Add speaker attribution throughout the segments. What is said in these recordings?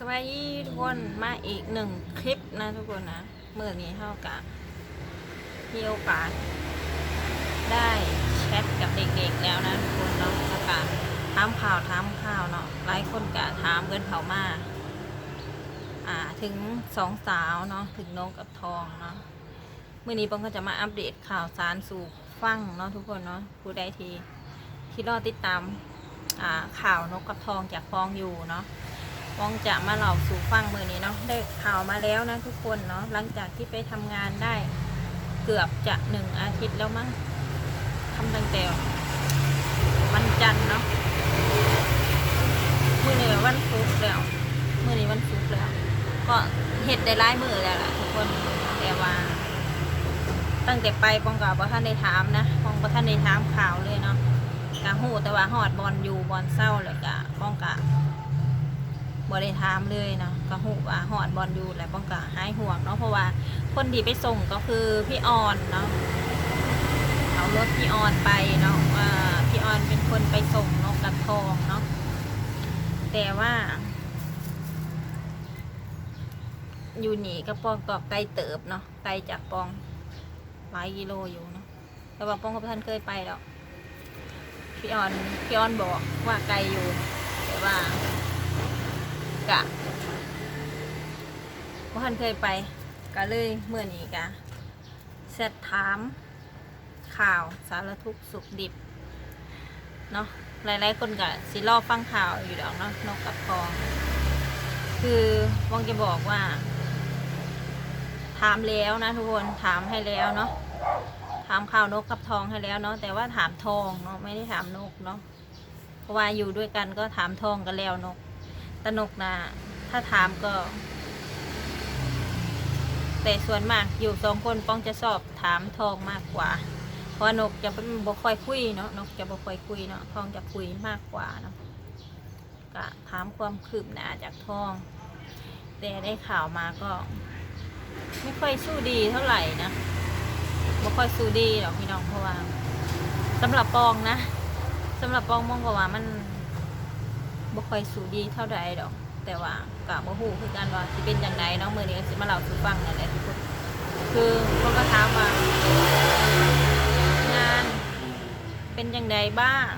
Speaker 1: สวัสดีทุกคนมาอีกหนึ่งคลิปนะทุกคนนะเมื่อนี้เท่ากับมีโอกาส ได้แชทกับเด็กๆแล้วนะทุกคนเนาะแล้วก็ถามข่าวถามข่าวเนาะหลายคนก็ถามเกินเขามาอ่าถึงสองสาวเนาะถึงน้องกับทองเนาะเมื่อนี้ปองก็จะมาอัปเดตข่าวสารสู่ฟังเนาะทุกคนเนาะผู้ใดที่ที่รอติดตามอ่าข่าวนกกับทองจากฟองอยู่เนาะ มองจะมาเล่าสู่ฟังมือนี้เนาะได้ข่าวมาแล้วนะทุกคนเนาะหลังจากที่ไปทำงานได้เกือบจะหนึ่งอาทิตย์แล้วมั้งทำตั้งแต่วันจันทร์เนาะมือนี้วันศุกร์แล้วมือนี้วันศุกร์แล้ว ก็เห็ดได้ร้ายมือแล้วล่ะทุกคนแต่ว่า ตั้งแต่ไปปองกับว่าท่านได้ถามนะปองกับท่านได้ถามข่าวเลยเนาะกะหูแต่ว่าหอดบอลอยู่บอลเศร้าเลยกะปองกะ บริถามเลยเนาะก็หูว่าหอดบอลอยู่และป้องกะหายห่วงเนาะเพราะว่าคนที่ไปส่งก็คือพี่ออนเนาะเอารถพี่ออนไปเนาะพี่ออนเป็นคนไปส่งนกกระทองเนาะแต่ว่า อยู่หนีก็ปองก็ไกลเติบเนาะไกลจากปองหลายกิโลอยู่เนาะแต่ว่าปองกับท่านเคยไปแล้วพี่ออนพี่ออนบอกว่าไกลอยู่ แต่ว่า กะว่าท่านเคยไปกะเลยเมื่อนี้กะเสร็จถามข่าวสารทุกสุขดิบเนาะหลายๆคนกะสิรอบฟังข่าวอยู่ดอกเนาะนกกับทอง คือวองจะบอกว่า ถามแล้วนะทุกคนถามให้แล้วเนาะถามข่าวนกกับทองให้แล้วเนาะแต่ว่าถามทองเนาะไม่ได้ถามนกเนาะเพราะว่าอยู่ด้วยกันก็ถามทองกันแล้วนก ตนกนะถ้าถามก็ แต่ส่วนมากอยู่สองคนป้องจะสอบถามทองมากกว่า เพราะนกจะเป็นบ่ค่อยคุยเนาะนกจะบ่ค่อยคุยเนาะทองจะคุยมากกว่าเนาะก็ถามความคืบหน้าจากทอง แต่ได้ข่าวมาก็ ไม่ค่อยสู้ดีเท่าไหร่นะบ่ค่อยสู้ดีหรอกพี่น้องเพราะว่าสำหรับปองนะสำหรับปองมองกว่ามัน บ่ค่อยสูดีเท่าใดดอก แต่ว่ากะบ่ฮู้คือกันว่าสิเป็นจังไดเนาะมื้อนี้ก็สิมาเล่าสู่ฟังนั่นแหละทุกคนคือเขาก็ถามว่างานเป็นจังไดบ้าง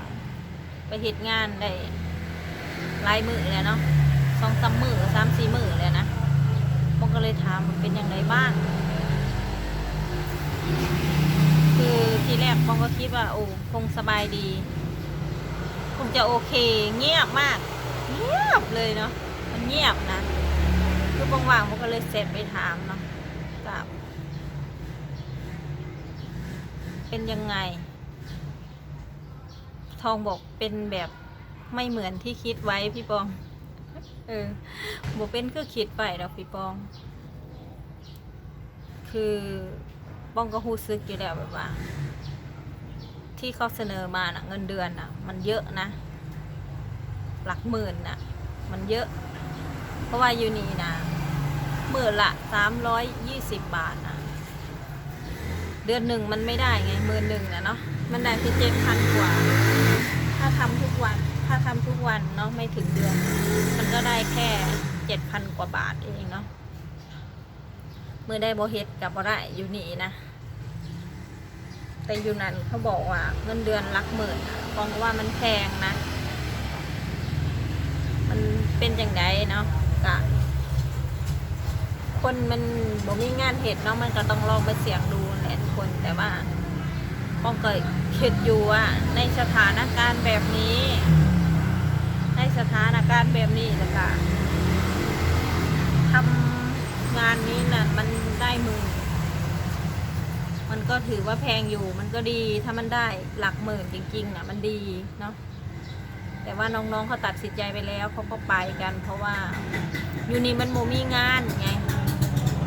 Speaker 1: ไปเฮ็ดงานได้หลายมื้อแล้วเนาะสองสามมือสามสี่มือแล้วนะผมก็เลยถามเป็นจังไดบ้าง คือทีแรกผมก็คิดว่าโอ้คงสบายดี คงจะโอเคเงียบมาก เงียบเลยเนาะมันเงียบนะคือบางว่างผมก็เลยเสร็จไปถามเนาะกับ เป็นยังไง ทองบอกเป็นแบบไม่เหมือนที่คิดไว้พี่ปอง เออบอกเป็นคือคิดไปดอกพี่ปอง คือป้องก็ฮู้ซึกอยู่แล้วแบบว่า ที่เขาเสนอมานะเงินเดือนนะมันเยอะนะ หลักหมื่นนะมันเยอะ เพราะว่าอยู่นี่นะหมื่นละสามร้อยยี่สิบบาทนะเดือนหนึ่งมันไม่ได้ไงหมื่นหนึ่งนะเนาะมันได้แค่เจ็ดพันกว่า ถ้าทำทุกวัน ถ้าทำทุกวันเนาะไม่ถึงเดือน มันก็ได้แค่เจ็ดพันกว่าบาทเองเนาะมือได้โบเฮ็ดกับบ่ได้อยู่นี่นะ แต่อยู่นั้นเขาบอกว่าเงินเดือนหลักหมื่นฟองว่ามันแพงนะ มันเป็นอย่างไรเนาะกะคนมันบ่มีงานเหตุเนาะมันก็ต้องลองไปเสี่ยงดูแหละคนแต่ว่าป้องก็คิดอยู่ว่าในสถานการณ์แบบนี้ ในสถานการณ์แบบนี้นะคะทำงานนี้น่ะมันได้หมื่น มันก็ถือว่าแพงอยู่ มันก็ดีถ้ามันได้หลักหมื่นจริงๆนะมันดีเนาะแต่ว่าน้องๆเขาตัดสินใจไปแล้วเขาก็ไปกัน เพราะว่าอยู่นี่มันโมมีงานไง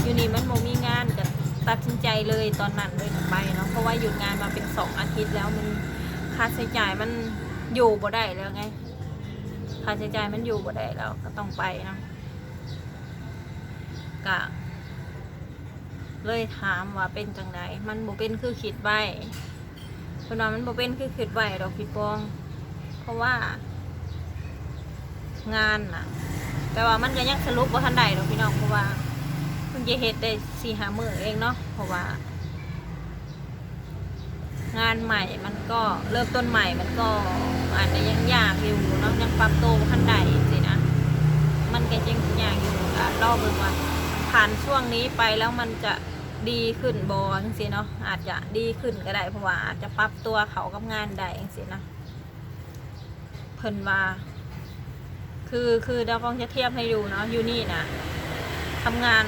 Speaker 1: อยู่นี่มันโมมีงานก็ตัดสินใจเลยตอนนั้นเลยไปเนาะเพราะว่าหยุดงานมาเป็นสองอาทิตย์แล้วมันค่าใช้จ่ายมันอยู่บ่ได้แล้วไงค่าใช้จ่ายมันอยู่บ่ได้แล้วก็ต้องไปเนาะกะ เลยถามว่าเป็นจังไดมันบ่เป็นคือคิดไว้เพิ่นว่ามันบ่เป็นคือคิดไว้ดอกพี่ปอง เพราะว่า งานน่ะ แต่ว่ามันก็ยังสรุปว่าทันใดหรอกพี่น้องเพราะว่าเพิ่งจะเฮ็ดได้สี่หามือเองเนาะเพราะว่า งานใหม่มันก็เริ่มต้นใหม่มันก็อาจจะยังยากอยู่เนาะยังปรับตัวขั้นใดสินะมันก็ยังยากอยู่อะรอบเบิ่งว่า ผ่านช่วงนี้ไปแล้วมันจะดีขึ้นบอจังสิเนาะอาจจะดีขึ้นก็ได้เพราะว่าอาจจะปรับตัวเขากับงานได้จังสินะเพิ่นว่าคือคือเดาวกองจะเทียบให้ดูเนาะอยู่นี่นะทำงาน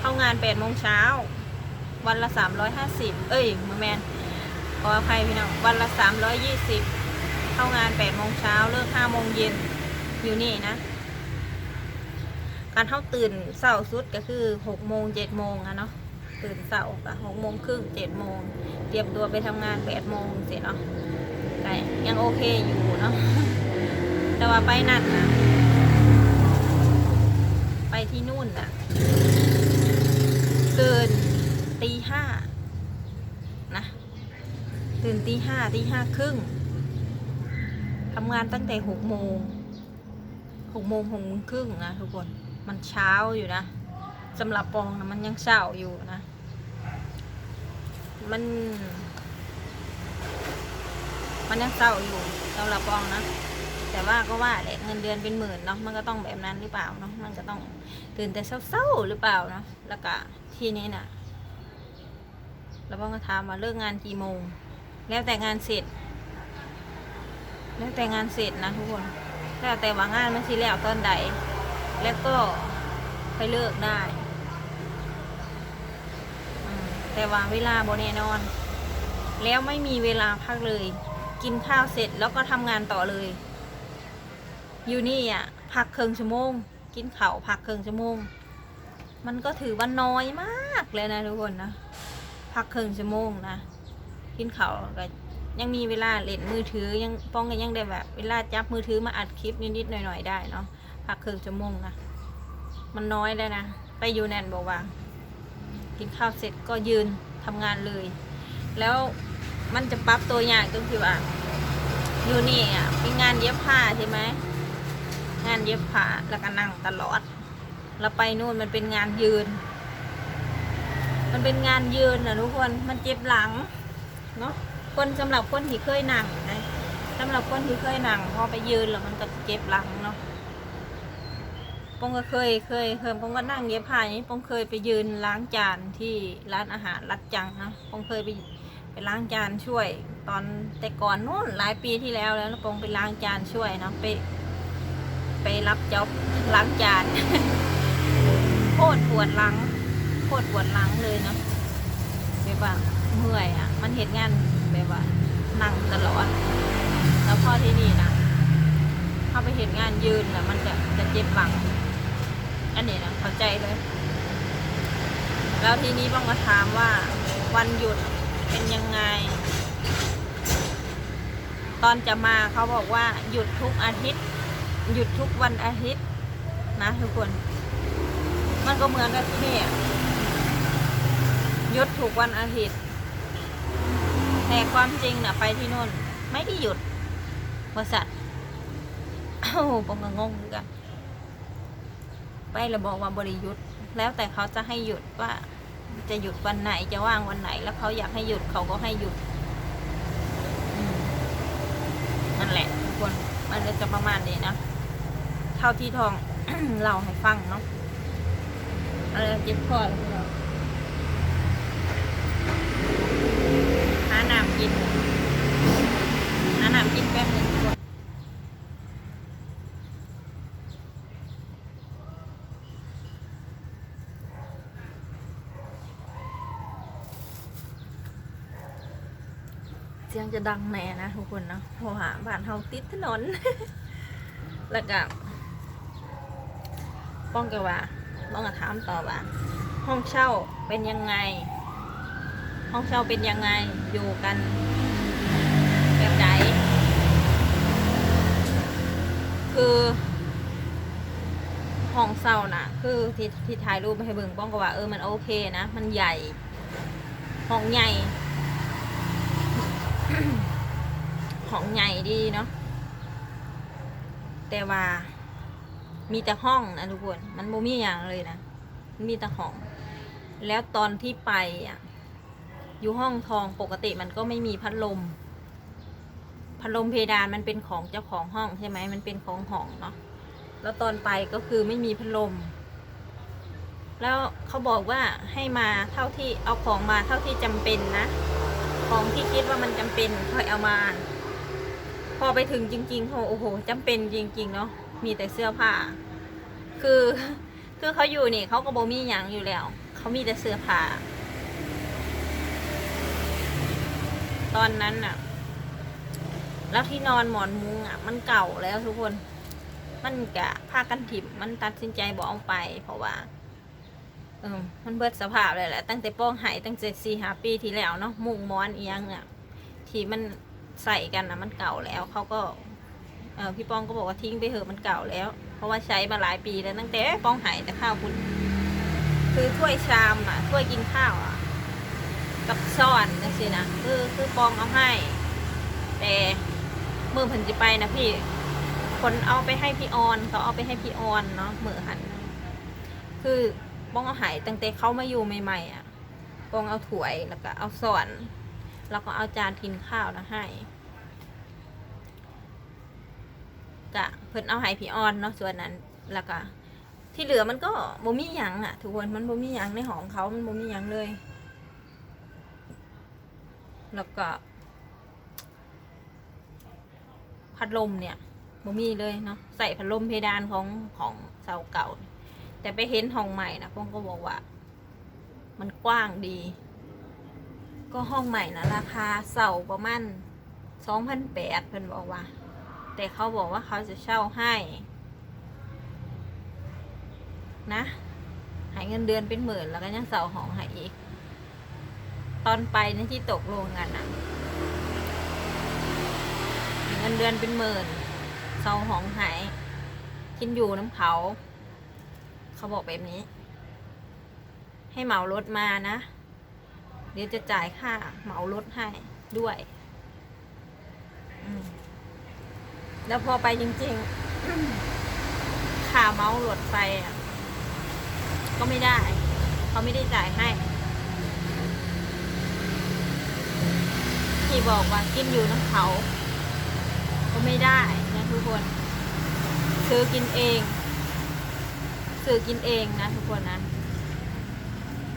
Speaker 1: เข้างานแปดโมงเช้า วันละสามร้อยห้าสิบเอ้ยมาแมนขออภัยพี่น้องวันละสามร้อยยี่สิบเข้างานแปดโมงเช้าเลิกห้าโมงเย็นอยู่นี่นะ การเข้าตื่นเสาร์สุดก็คือหกโมงเจ็ดโมงอะเนาะตื่นเสาร์ก็หกโมงครึ่งเจ็ดโมงเตรียมตัวไปทำงานแปดโมงเสร็จเนาะแต่ยังโอเคอยู่เนาะแต่ว่าไปนั่นนะไปที่นู่นน่ะตื่นตีห้านะตื่นตีห้าตีห้าครึ่งทำงานตั้งแต่หกโมงหกโมงหกโมงครึ่งนะทุกคน มันเช้าอยู่นะสำหรับปองนะมันยังเช้าอยู่นะ มัน มันยังเศร้าอยู่สำหรับปองนะแต่ว่าก็ว่าแหละเงินเดือนเป็นหมื่นเนาะมันก็ต้องแบบนั้นหรือเปล่าเนาะมันก็ต้องตื่นแต่เศร้าๆหรือเปล่าเนาะแล้วก็ที่นี้น่ะ แล้วพ่อก็ถามว่าเลิกงานกี่โมง แล้วแต่งานเสร็จ แล้วแต่งานเสร็จนะทุกคนแล้วแต่ว่างานมันสิแล้วตอนใด แล้วก็ไปเลิกได้ แต่ว่าเวลาโบแน่นอน แล้วไม่มีเวลาพักเลย กินข้าวเสร็จแล้วก็ทำงานต่อเลย อยู่นี่อะพักครึ่งชั่วโมง กินข้าวพักครึ่งชั่วโมง มันก็ถือว่าน้อยมากเลยนะทุกคนนะ พักครึ่งชั่วโมงนะ กินข้าวก็ยังมีเวลาเล่นมือถือยังป้องกันยังได้แบบ เวลาจับมือถือมาอัดคลิปนิดๆหน่อยๆได้เนาะ พักครึ่งชั่วโมงนะ มันน้อยเลยนะ ไปอยู่แนนบอกว่า กินข้าวเสร็จก็ยืนทำงานเลย แล้วมันจะปรับตัวยากตรงที่ว่าอยู่นี่อะเป็นงานเย็บผ้าใช่ไหมงานเย็บผ้าแล้วก็นั่งตลอด แล้วไปนู่นมันเป็นงานยืน มันเป็นงานยืนนะทุกคนมันเจ็บหลังเนาะคนสำหรับคนที่เคยนั่งนะสำหรับคนที่เคยนั่งพอไปยืนแล้วมันก็เจ็บหลังเนาะ งก็เคยเคยเคยปงก็นั่งเย็บผ้าอย่างนี้ปงเคยไปยืนล้างจานที่ร้านอาหารรัดจังนะปงเคยไปไปล้างจานช่วย ตอนแต่ก่อนนู่นหลายปีที่แล้วแล้วปงไปล้างจานช่วยนะไป ไปรับจ็อบล้างจานโคตรปวดหลังโคตรปวดหลังเลยนะแบบว่าเมื่อยอะ มันเห็นงานแบบว่านั่งตลอดแล้วพอที่นี่นะเข้าไปเห็นงานยืนนะมันจะจะเจ็บหลัง อันนี้นะเข้าใจเลย แล้วทีนี้บ้องก็ถามว่า วันหยุดเป็นยังไง ตอนจะมาเขาบอกว่าหยุดทุกอาทิตย์ หยุดทุกวันอาทิตย์นะทุกคน มันก็เหมือนกับที่นี่หยุดทุกวันอาทิตย์ แต่ความจริงนะไปที่นู่น ไม่ได้หยุดบริษัทเอ้าปงก็งงเหมือนกัน ไปแล้วบอกว่าบริยุทธ์แล้วแต่เขาจะให้หยุดว่าจะหยุดวันไหนจะว่างวันไหน แล้วเขาอยากให้หยุดเขาก็ให้หยุดนั่นแหละทุกคนมันจะประมาณนี้นะเท่าที่ทองเล่าให้ฟังเนาะอะไรเจ็บคอแล้วเราหาน้ำกินหาน้ำกินแป๊บหนึงทุกคน เสียงจะดังแน่นะทุกคนเนาะเพราะว่าบ้านเฮาติดถนน แล้วก็ป้องกันว่าป้องกันถามต่อว่า ห้องเช่าเป็นยังไง ห้องเช่าเป็นยังไงอยู่กันแบบไหนคือห้องเช่าน่ะ คือที่ที่ถ่ายรูปมาให้เบิ่งป้องกันว่าเออมันโอเคนะ มันใหญ่ ห้องใหญ่ ห้องใหญ่ดีเนาะแต่ว่ามีแต่ห้องนะทุกคน มันบ่มีอย่างเลยนะมันมีแต่ห้อง แล้วตอนที่ไปอะ อยู่ห้องทองปกติมันก็ไม่มีพัดลม พัดลมเพดานมันเป็นของเจ้าของห้องใช่ไหมมันเป็นของห้องเนาะ แล้วตอนไปก็คือไม่มีพัดลม แล้วเขาบอกว่าให้มาเท่าที่เอาของมาเท่าที่จำเป็นนะ ของที่คิดว่ามันจำเป็นค่อยเอามา อไปถึงจริงๆโหโอ้โหจำเป็นจริง ๆ เนาะมีแต่เสื้อผ้า คือ คือเขาอยู่นี่เขาก็บ่มีหยังอยู่แล้ว เขามีแต่เสื้อผ้า ตอนนั้นน่ะ แล้วที่นอนหมอนมุ้งอะ มันเก่าแล้วทุกคน มันกะผ้ากันถิ่มมันตัดสินใจบอกเอาไป เพราะว่าเออมันเบิดสภาพเลยแหละ ตั้งแต่ป้องหายตั้งแต่สี่หาปีที่แล้วเนาะมุงมอนเอียงอะที่มัน ใส่กันนะมันเก่าแล้วเขาก็เออพี่ป้องก็บอกว่าทิ้งไปเถอะมันเก่าแล้ว เพราะว่าใช้มาหลายปีแล้วตั้งแต่ป้องหายแต่ข้าวคุณคือถ้วยชามอะถ้วยกินข้าวอะ กับช้อนนั่นสินะคือคือปองเอาให้ แต่เมื่อเพันจะไปนะพี่ คนเอาไปให้พี่ออนเขาเอาไปให้พี่ออนเนาะเหมือหัน คือป้องเอาหายตั้งแต่เขามาอยู่ใหม่ๆอะป้องเอาถ้วยแล้วก็เอาสอน แล้วก็เอาจานกินข้าวนะให้กะเพิ่นเอาให้พี่ออนเนาะส่วนนั้นแล้วก็ที่เหลือมันก็บ่มีหยังอะ ทุกคนมันบ่มีหยังในหองเขามันบ่มีหยังเลย แล้วก็ พัดลมเนี่ยบ่มีเลยเนาะใส่พัดลมเพดานของของเสาเก่า แต่ไปเห็นห้องใหม่นะป้องก็บอกว่า มันกว้างดี ก็ห้องใหม่นะราคาเสาประมาณสองพันแปดเพิ่นบอกว่า แต่เขาบอกว่าเขาจะเช่าให้ นะใหายเงินเดือนเป็นหมื่นแล้วก็ยังเสาห้องให้อีก ตอนไปในที่ตกลงกันอะเงินเดือนเป็นหมื่นเสาห้องหายกินอยู่น้ำเขา เขาบอกแบบนี้ ให้เหมารถมานะ เดี๋ยวจะจ่ายค่าเหมารถให้ด้วยแล้วพอไปจริงๆค่าเมารถไปอะ ก็ไม่ได้ เขาไม่ได้จ่ายให้ ที่บอกว่ากินอยู่น้ำเขา ก็ไม่ได้นะทุกคน ซื้อกินเองซื้อกินเองนะทุกคนนะ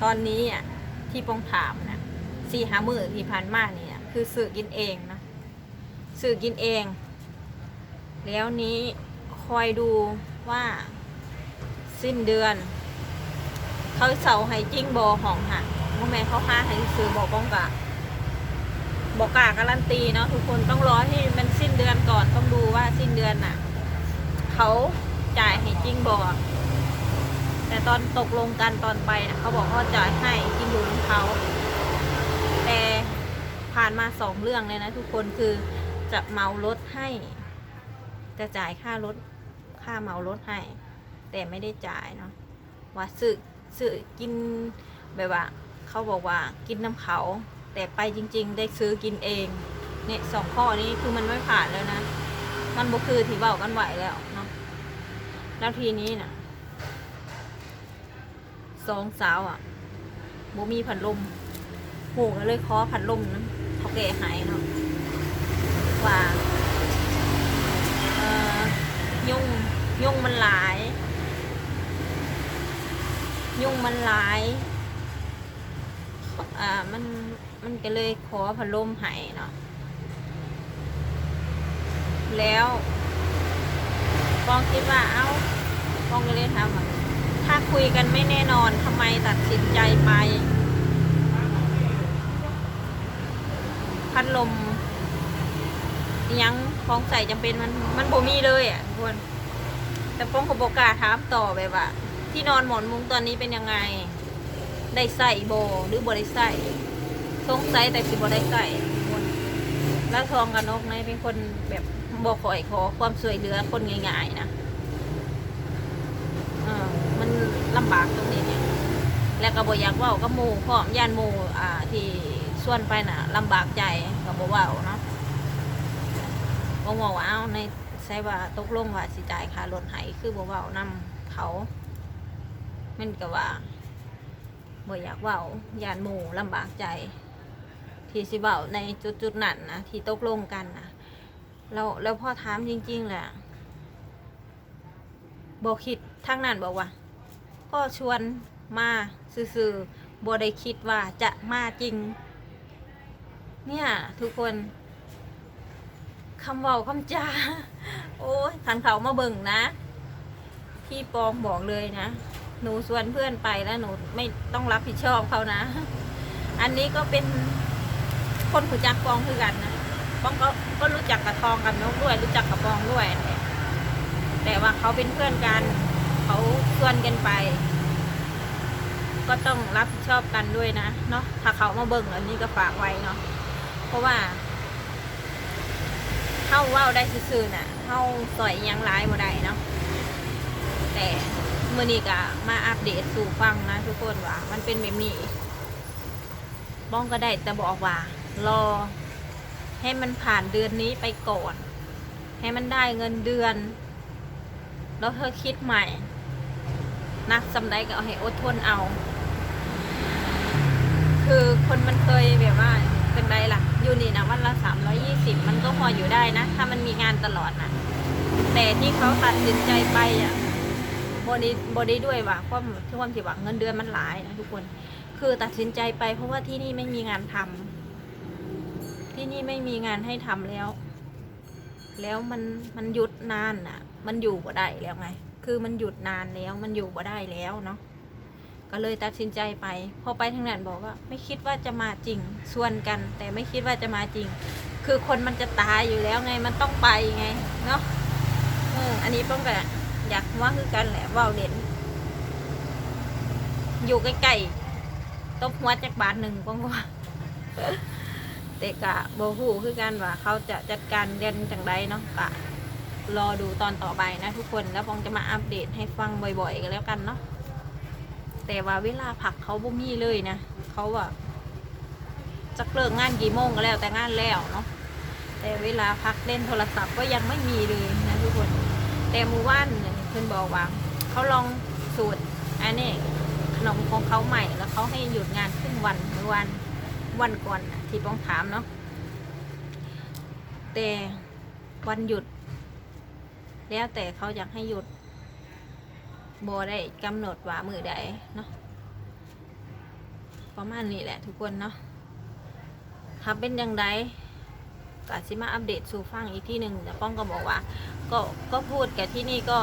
Speaker 1: ตอนนี้อะ ที่ปองถามนะสี่หามือที่ผ่านมาเนี่ยคือซื้อกินเองนะซื้อกินเอง แล้วนี้คอยดูว่าสิ้นเดือน เขาเสาให้จริงบอของหักโมแม่เขาห้าให้ซื้อบอกป้องกะบอกกล้าการันตีเนาะทุกคนต้องรอให้มันสิ้นเดือนก่อนต้องดูว่าสิ้นเดือนน่ะ เขาจ่ายให้จริงบอก แต่ตอนตกลงกันตอนไปนะเขาบอกเขาจ่ายให้กินอยู่ของเขา แต่ผ่านมาสองเรื่องเลยนะทุกคนคือจะเมารถให้ จะจ่ายค่ารถค่าเมารถให้ แต่ไม่ได้จ่ายเนาะว่าซื้อซื้อกินแบบว่า เขาบอกว่ากินน้ำเขา แต่ไปจริง ๆ ได้ซื้อกินเองเนี่ยสองข้อนี้คือมันไม่ผ่านแล้วนะ มันบ่คือที่เบากันไหวแล้วเนาะแล้วทีนี้น่ะ สองสาวอะบ่มีผัดลมโหก็เลยขอผัดลมนะเขาแก่หายเนาะว่าเอ่อยุ่งยุ่งมันหลาย ยุ่งมันหลายอ่ามันมันก็เลยขอพัดลมให้เนาะแล้วปองคิดว่าเอ้าปองก็เลยถามว่า ถ้าคุยกันไม่แน่นอนทำไมตัดสินใจไป พัดลมยังของใส่จำเป็นมันมันบ่มีเลยอะทุกคนแต่ป้องขบอกาถามต่อแบบว่า ที่นอนหมอนมุ้งตอนนี้เป็นยังไง ได้ใส่โบหรือบ่ได้ใส่สงสัยแต่สิบ่ได้ใส่ทุกคนแล้วทองกับนกนี่เป็นคนแบบบอกขอยขอความช่วยเหลือคนง่ายๆนะ มันลำบากตรงนี้เนี่ยแล้วก็บ่อยากเว่าก็หมู่พร้อมย่านหมู่อ่าที่ส่วนไปน่ะลำบากใจก็บ่เว้าเนาะบ่บอกว่าเอาในใช่ว่าตกลงว่าสิจ่ายค่ารถให้คือบ่เว้านํเขามันก็ว่าบ่อยากเว้ายานหมู่ลำบากใจ ที่สิเว้าในจุดๆนั้นนะที่ตกลงกันนะแล้วแล้วพ่อถามจริงๆแหละบ่คิดทางนั้นบอกว่า ก็ชวนมาซื่อๆบ่ได้คิดว่าจะมาจริง เนี่ยทุกคนคำเว้าคำจา โอ้ยขันเขามาเบิ่งนะ พี่ปองบอกเลยนะ หนูชวนเพื่อนไปแล้วหนูไม่ต้องรับผิดชอบเขานะ อันนี้ก็เป็นคนหูจักปองคือกันนะปองก็ก็รู้จักกับทองกับนกด้วย รู้จักกับปองด้วย แต่ว่าเขาเป็นเพื่อนกัน เขาชวนกันไป ก็ต้องรับผิดชอบกันด้วยนะเนาะถ้าเขามาเบิ่งอันนี้ก็ฝากไว้เนาะเพราะว่าเข้าว้าได้ซื่อๆน่ะเข้าสอยยังร้ายบ่ได้เนาะแต่มื่อนี้ก็มาอัปเดตสู่ฟังนะทุกคนว่า มันเป็นแบบนี้บ้องก็ได้แต่บอกว่า รอ ให้มันผ่านเดือนนี้ไปก่อน ให้มันได้เงินเดือน แล้วเธอคิดใหม่ นักสำได้ก็เอาให้อดทนเอา คือคนมันเคยแบบว่าเป็นไรล่ะ อยู่นี่นะวันละสามร้อยี่สิบมันก็พออยู่ได้นะ ถ้ามันมีงานตลอดนะแต่ที่เขาตัดสินใจไปอะบอดีบอดีด้วยว่าความที่ความที่ว่าเงินเดือนมันหลายนะทุกคน คือตัดสินใจไป เพราะว่าที่นี่ไม่มีงานทำที่นี่ไม่มีงานให้ทำแล้ว แล้วมันมันหยุดนานอะ มันอยู่บ่ได้แล้วไง คือมันหยุดนานแล้วมันอยู่บ่ได้แล้วเนาะก็เลยตัดสินใจไป พอไปทางนั้นบอกว่า ไม่คิดว่าจะมาจริงชวนกัน แต่ไม่คิดว่าจะมาจริง คือคนมันจะตายอยู่แล้วไงมันต้องไปไงเนาะเอออันนี้ป้องกันอยากว่าคือกันแหละว่าวเด่นอยู่ใกล้ๆตบหัวจากบาทหนึ่งป้องว่าแต่กะโบหูคือกันว่า เขาจะจัดการเด่นจังไดเนาะกะ รอดูตอนต่อไปนะทุกคนแล้วปองจะมาอัปเดตให้ฟังบ่อยๆกันแล้วกันเนาะแต่ว่าเวลาพักเขาบ่มีเลยนะเขาอะจะเลิกงานกี่โมงก็แล้วแต่งานแล้วเนาะแต่เวลาพักเล่นโทรศัพท์ก็ยังไม่มีเลยนะทุกคน แต่มู่านเพื่อนบอกว่าเขาลองสูตรอันนี้ขนมของเขาใหม่แล้วเขาให้หยุดงานครึ่งวันเมื่อวันวันก่อนที่ต้องถามเนาะแต่วันหยุด แล้วแต่เขาอยากให้หยุดโบได้กำหนดว่ามือใดเนาะประมาณนี้แหละทุกคนเนาะถ้าเป็นยังไงกาซิมาอัปเดตสู่ฟังอีกที่หนึ่งแต่ป้องก็บอกว่า ก็ก็พูดกับที่นี่ก็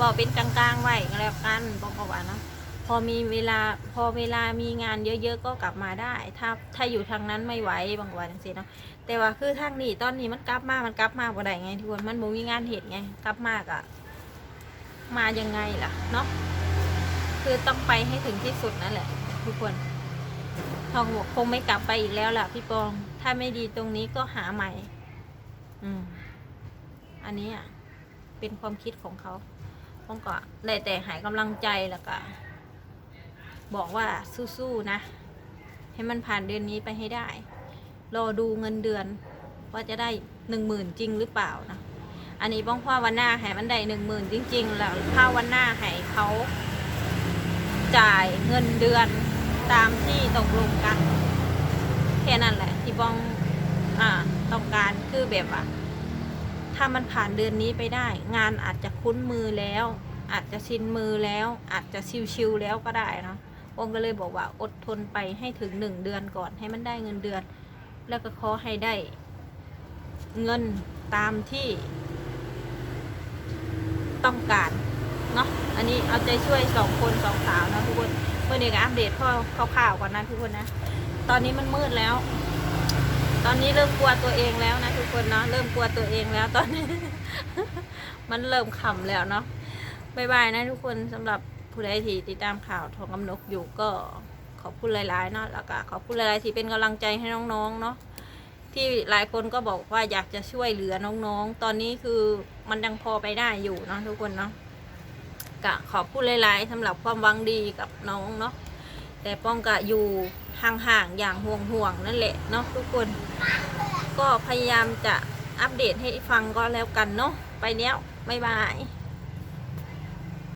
Speaker 1: ว่าเป็นกลางๆไว้ก็แล้วกันป้องก็ว่าเนาะ พอมีเวลาพอเวลามีงานเยอะๆก็กลับมาได้ ถ้าถ้าอยู่ทางนั้นไม่ไหวบางวันสิเนาะแต่ว่าคือทางนี้ตอนนี้มันกลับมามันกลับมาบ่ได้ไงทุกคนมันบ่มีงานเหตุไงกลับมากอะมายังไงล่ะเนาะคือต้องไปให้ถึงที่สุดนั่นแหละ ทุกคนทองคงไม่กลับไปอีกแล้วล่ะ พี่ปอง ถ้าไม่ดีตรงนี้ก็หาใหม่ อืม อันนี้อะเป็นความคิดของเขาป้องก็ได้แต่หายกำลังใจแล้วก็ บอกว่าสู้ๆนะ ให้มันผ่านเดือนนี้ไปให้ได้ รอดูเงินเดือน ว่าจะได้หนึ่งหมื่นจริงหรือเปล่านะอันนี้บ้องพ่อวันหน้าให้มันได้หนึ่งหมื่นจริง ๆ แล้วถ้าวันหน้าให้เขาจ่ายเงินเดือนตามที่ตกลงกันแค่นั้นแหละ ที่บ้องอ่าต้องการคือแบบว่าถ้ามันผ่านเดือนนี้ไปได้ งานอาจจะคุ้นมือแล้ว อาจจะชินมือแล้ว อาจจะชิวๆแล้วก็ได้เนาะ องก็เลยบอกว่าอดทนไปให้ถึงหนึ่งเดือนก่อนให้มันได้เงินเดือน แล้วก็ขอให้ได้เงินตามที่ต้องการเนาะอันนี้เอาใจช่วยสองคนสองสาวนะทุกคนเมื่อเด็กอัปเดตพ่อข่าวก่อนนะทุกคนนะ ตอนนี้มันมืดแล้ว ตอนนี้เริ่มกลัวตัวเองแล้วนะทุกคนเนาะเริ่มกลัวตัวเองแล้วตอนนี้ มันเริ่มขำแล้วเนาะบายบายนะทุกคนสำหรับ ผู้ใดที่ติดตามข่าวทองกำนกอยู่ก็ขอบคุณหลายๆเนาะแล้วก็ขอบคุณหลายๆที่เป็นกำลังใจให้น้องๆเนาะที่หลายคนก็บอกว่าอยากจะช่วยเหลือน้องๆ ตอนนี้คือมันยังพอไปได้อยู่เนาะทุกคนเนาะกะขอบคุณหลายๆสำหรับความหวังดีกับน้องเนาะแต่ป้องกะอยู่ห่างๆอย่างห่วงๆนั่นแหละเนาะทุกคน ก็พยายามจะอัปเดตให้ฟังก็แล้วกันเนาะไปเนี้ยบ๊ายบาย